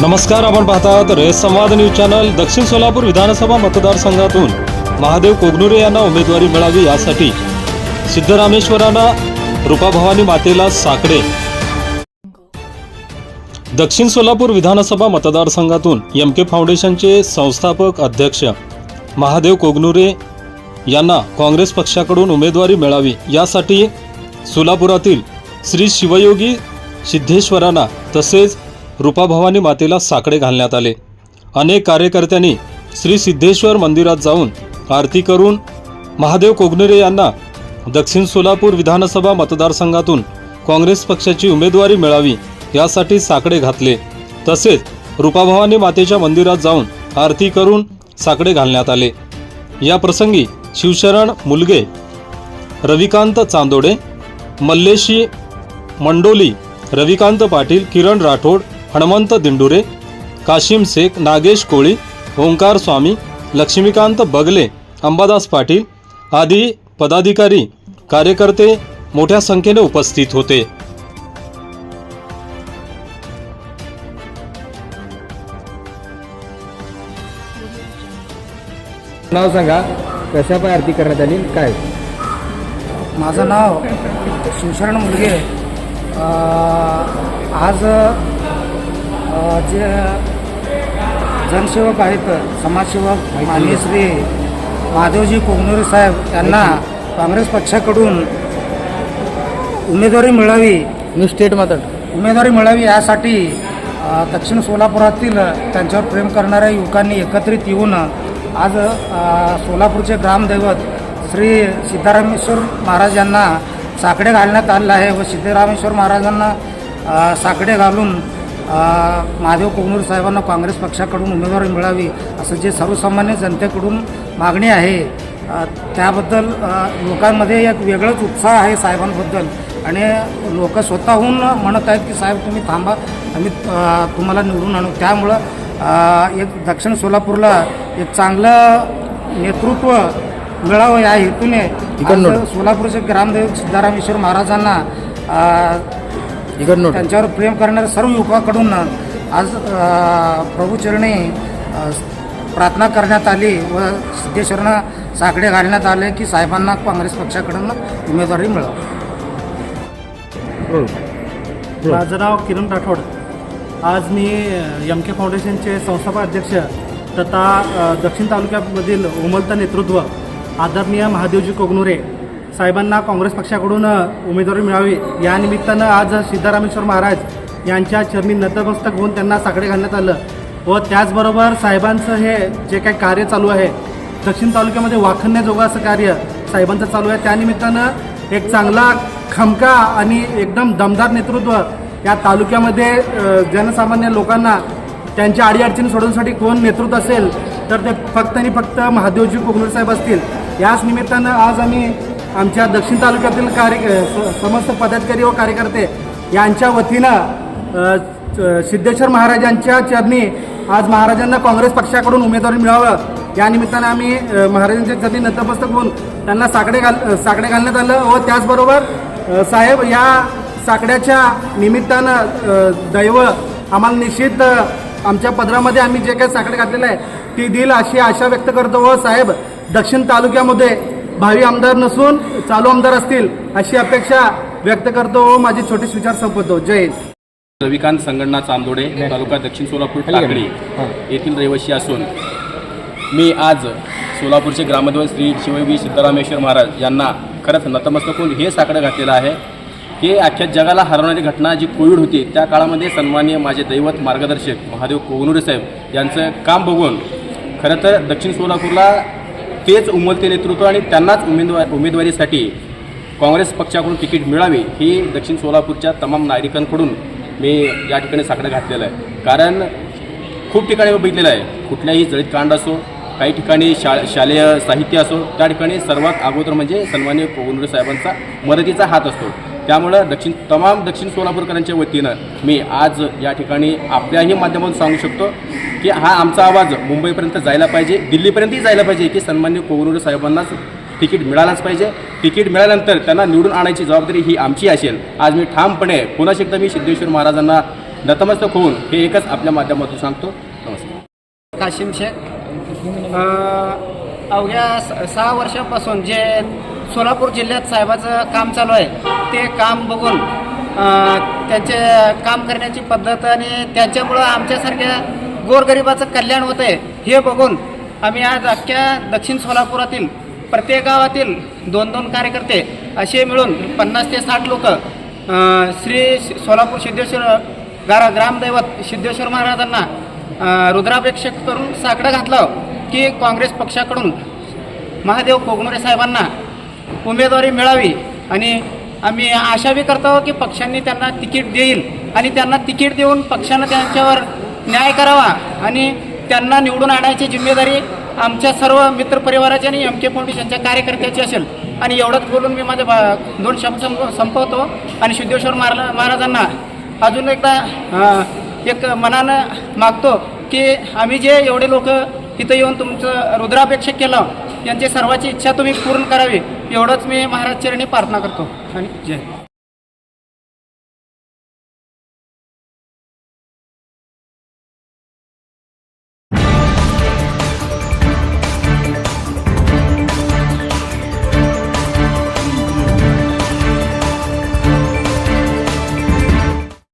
नमस्कार आपण पाहतात रेस संवाद न्यूज चॅनल दक्षिण सोलापूर विधानसभा मतदारसंघातून. महादेव कोगनुरे यांना उमेदवारी मिळावी यासाठी सिद्धरामेश्वरांना रुपाभवानी मातेला साकडे. दक्षिण सोलापूर विधानसभा मतदारसंघातून एम के फाउंडेशनचे संस्थापक अध्यक्ष महादेव कोगनुरे यांना काँग्रेस पक्षाकडून उमेदवारी मिळावी यासाठी सोलापुरातील श्री शिवयोगी सिद्धेश्वरांना तसेच रूपाभवानी मातेला साकडे घालण्यात आले. अनेक कार्यकर्त्यांनी श्री सिद्धेश्वर मंदिरात जाऊन आरती करून महादेव कोगनेरे यांना दक्षिण सोलापूर विधानसभा मतदारसंघातून काँग्रेस पक्षाची उमेदवारी मिळावी यासाठी साकडे घातले. तसेच रूपाभवानी मातेच्या मंदिरात जाऊन आरती करून साकडे घालण्यात आले. या प्रसंगी शिवशरण मुलगे रविकांत चांदोडे मल्लेशी मंडोली रविकांत पाटील किरण राठोड हनुमंत दिंडुरे काशिम शेख नागेश कोळी ओंकार स्वामी लक्ष्मीकांत बगले अंबादास पाटील आदी पदाधिकारी कार्यकर्ते मोठ्या संख्येने उपस्थित होते नाव सांगा कशा पाय आरती करण्यात आली काय? माझं नाव शिवशरण मुलगे. आज जे जनसेवक आहेत समाजसेवक माननीय श्री महादेवजी कोगनोरे साहेब यांना काँग्रेस पक्षाकडून उमेदवारी मिळावी. न्यू स्टेट मात्र उमेदवारी मिळावी यासाठी दक्षिण सोलापुरातील त्यांच्यावर प्रेम करणाऱ्या युवकांनी एकत्रित येऊन आज सोलापूरचे ग्रामदैवत श्री सिद्धारामेश्वर महाराज यांना साकडे घालण्यात आलेलं आहे व सिद्धरामेश्वर महाराजांना साकडे घालून महादेव कोगनूर साहेबांना काँग्रेस पक्षाकडून उमेदवारी मिळावी असं जे सर्वसामान्य जनतेकडून मागणी आहे त्याबद्दल लोकांमध्ये एक वेगळाच उत्साह आहे साहेबांबद्दल. आणि लोक स्वतःहून म्हणत आहेत की साहेब तुम्ही थांबा आम्ही तुम्हाला निवडून आणू. त्यामुळं एक दक्षिण सोलापूरला एक चांगलं नेतृत्व मिळावं या हेतूने सोलापूरचे ग्रामदेव सिद्धारामेश्वर महाराजांना इकडनं त्यांच्यावर प्रेम करणाऱ्या सर्व युवकाकडून आज प्रभूचरणी प्रार्थना करण्यात आली व सिद्धेश्वरांना साकडे घालण्यात आले की साहेबांना काँग्रेस पक्षाकडून उमेदवारी मिळावी. माझं नाव किरण राठोड. आज मी एम के फाउंडेशनचे संस्थापक अध्यक्ष तथा दक्षिण तालुक्यामधील उमलता नेतृत्व आदरणीय महादेवजी कोगनुरे साहेबांना काँग्रेस पक्षाकडून उमेदवारी मिळावी. या निमित्तानं आज सिद्धरामेश्वर महाराज यांच्या चरणी नतमस्तक होऊन त्यांना साकडे घालण्यात आलं. व त्याचबरोबर साहेबांचं हे जे काही कार्य चालू आहे दक्षिण तालुक्यामध्ये वाखण्याजोगं असं कार्य साहेबांचं चालू आहे. त्यानिमित्तानं एक चांगला खमका आणि एकदम दमदार नेतृत्व या तालुक्यामध्ये जनसामान्य लोकांना त्यांच्या अडीअडचणी सोडवण्यासाठी कोण नेतृत्व असेल तर ते फक्त आणि फक्त महादेवजी कोगनूर साहेब असतील. याच निमित्तानं आज आम्ही आमच्या दक्षिण तालुक्यातील कार्य स- समस्त पदाधिकारी व कार्यकर्ते यांच्या वतीनं च- सिद्धेश्वर महाराजांच्या चरणी आज महाराजांना काँग्रेस पक्षाकडून उमेदवारी मिळावं. या निमित्तानं आम्ही महाराजांच्या चरणी नतमस्तक होऊन त्यांना साकडे घाल साकडे घालण्यात आलं व त्याचबरोबर साहेब या साकड्याच्या निमित्तानं दैव आम्हाला निश्चित आमच्या पदरामध्ये आम्ही जे काही साकडे घातलेलं आहे ती देईल अशी आशा व्यक्त करतो व साहेब दक्षिण तालुक्यामध्ये भावी आमदार नसून चालू आमदार असतील अशी अपेक्षा व्यक्त करतो व माझे छोटे विचार संपवतो. जय हिंद. रविकांत संगणना चांदोडे तालुका दक्षिण सोलापूर टाकळी येथील रहिवासी असून मी आज सोलापूरचे ग्रामदेव श्री शिवयोगी सिद्धरामेश्वर महाराज यांना खरंच नतमस्तक होऊन हे साकडं घातलेलं आहे की अख्ख्या जगाला हरवणारी घटना जी कोविड होती त्या काळामध्ये सन्माननीय माझे दैवत मार्गदर्शक महादेव कोगनुरे साहेब यांचं काम बघून खरं तर दक्षिण सोलापूरला तेच उमलते नेतृत्व आणि त्यांनाच उमेदवार उमेदवारीसाठी काँग्रेस पक्षाकडून तिकीट मिळावी ही दक्षिण सोलापूरच्या तमाम नागरिकांकडून मी या ठिकाणी साकडं घातलेलं आहे. कारण खूप ठिकाणी बघितलेलं आहे. कुठल्याही जळीत कांड असो काही ठिकाणी शा शालेय साहित्य असो त्या ठिकाणी सर्वात अगोदर म्हणजे सन्मान्य कोगनुरे साहेबांचा मदतीचा हात असतो. त्यामुळं दक्षिण तमाम दक्षिण सोलापूरकरांच्या वतीनं मी आज या ठिकाणी आपल्याही माध्यमातून सांगू शकतो की हा आमचा आवाज मुंबईपर्यंत जायला पाहिजे दिल्लीपर्यंतही जायला पाहिजे की सन्मान्य कोगनुरे साहेबांनाच तिकीट मिळालंच पाहिजे. तिकीट मिळाल्यानंतर त्यांना निवडून आणायची जबाबदारी ही आमची असेल. आज मी ठामपणे पुन्हा एकदा मी सिद्धेश्वर महाराजांना नतमस्तक होऊन हे एकच आपल्या माध्यमातून सांगतो. नमस्कार. काशिम शेख अवघ्या स- सहा वर्षापासून जे सोलापूर जिल्ह्यात साहेबाचं काम चालू आहे. ते काम बघून त्यांचे काम करण्याची पद्धत आणि त्यांच्यामुळं आमच्यासारख्या गोरगरिबाचं कल्याण होतं आहे हे बघून आम्ही आज अख्ख्या दक्षिण सोलापुरातील प्रत्येक गावातील दोन दोन कार्यकर्ते असे मिळून पन्नास ते साठ लोक श्री सोलापूर सिद्धेश्वर गारा ग्रामदैवत सिद्धेश्वर महाराजांना रुद्रापेक्षक करून साकडं घातलं की काँग्रेस पक्षाकडून महादेव कोगमरे साहेबांना उमेदवारी मिळावी. आणि आम्ही आशा बी करतो की पक्षांनी त्यांना तिकीट देईल. आणि त्यांना तिकीट देऊन पक्षानं त्यांच्यावर न्याय करावा. आणि त्यांना निवडून आणायची जिम्मेदारी आमच्या सर्व मित्रपरिवाराची आणि एम के फाउंडेशनच्या कार्यकर्त्याची असेल. आणि एवढंच बोलून मी माझे बा- दोन शब्द संप संपवतो. आणि सिद्धेश्वर महारा महाराजांना अजून एकदा एक मनानं मागतो की आम्ही जे एवढे लोक तिथं येऊन तुमचं रुद्रापेक्षा केलं यांची सर्वाची इच्छा तुम्ही पूर्ण करावी एवढंच मी महाराज चरणी प्रार्थना करतो. आणि जय.